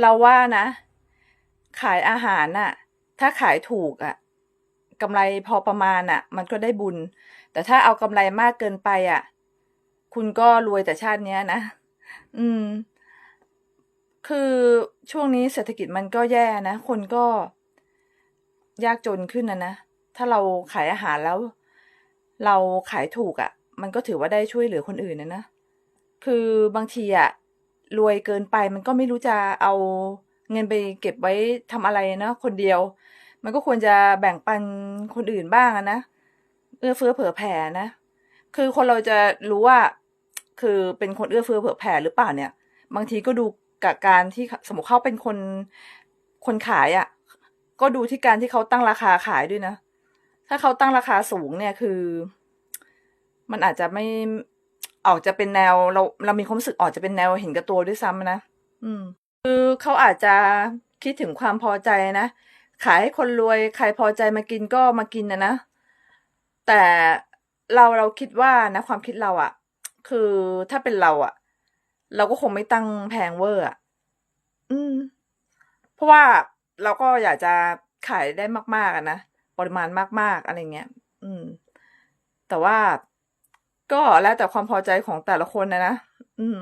เราว่านะ ขายอาหารน่ะ ถ้าขายถูกอะกำไรพอประมาณอะ มันก็ได้บุญ แต่ถ้าเอากำไรมากเกินไปอะ คุณก็รวยแต่ชาติเนี้ยนะ อืม คือช่วงนี้เศรษฐกิจมันก็แย่นะ คนก็ยากจนขึ้นนะนะ ถ้าเราขายอาหารแล้ว เราขายถูกอะ่ะ มันก็ถือว่าได้ช่วยเหลือคนอื่นนะนะ คือบางทีอะ่ะ รวยเกินไป มันก็ไม่รู้จะเอาเงินไปเก็บไว้ทำอะไรนะคนเดียว มันก็ควรจะแบ่งปันคนอื่นบ้างนะเอื้อเฟื้อเผื่อแผ่นะ คือคนเราจะรู้ว่า คือเป็นคนเอื้อเฟื้อเผื่อแผ่หรือเปล่าเนี่ย บางทีก็ดูกับการที่สมมติเขาเป็นคนคนขายอะ่ะ ก็ดูที่การที่เขาตั้งราคาขายด้วยนะ ถ้าเขาตั้งราคาสูงเนี่ยคือ มันอาจจะไม่ ออกจะเป็นแนวเราเรามีความรู้สึกออกจะเป็นแนวเห็นกับตัวด้วยซ้ำนะอืม คือเขาอาจจะคิดถึงความพอใจนะ ขายให้คนรวยใครพอใจมากินก็มากินนะนะ แต่เราเราคิดว่านะความคิดเราอะคือถ้าเป็นเราอะเราก็คงไม่ตั้งแพงเวอร์อะอืม เพราะว่าเราก็อยากจะขายได้มากๆอะนะ ปริมาณมากๆอะไรเงี้ย อืม แต่ว่า ก็แล้วแต่ความพอใจของแต่ละคนนะนะ อืม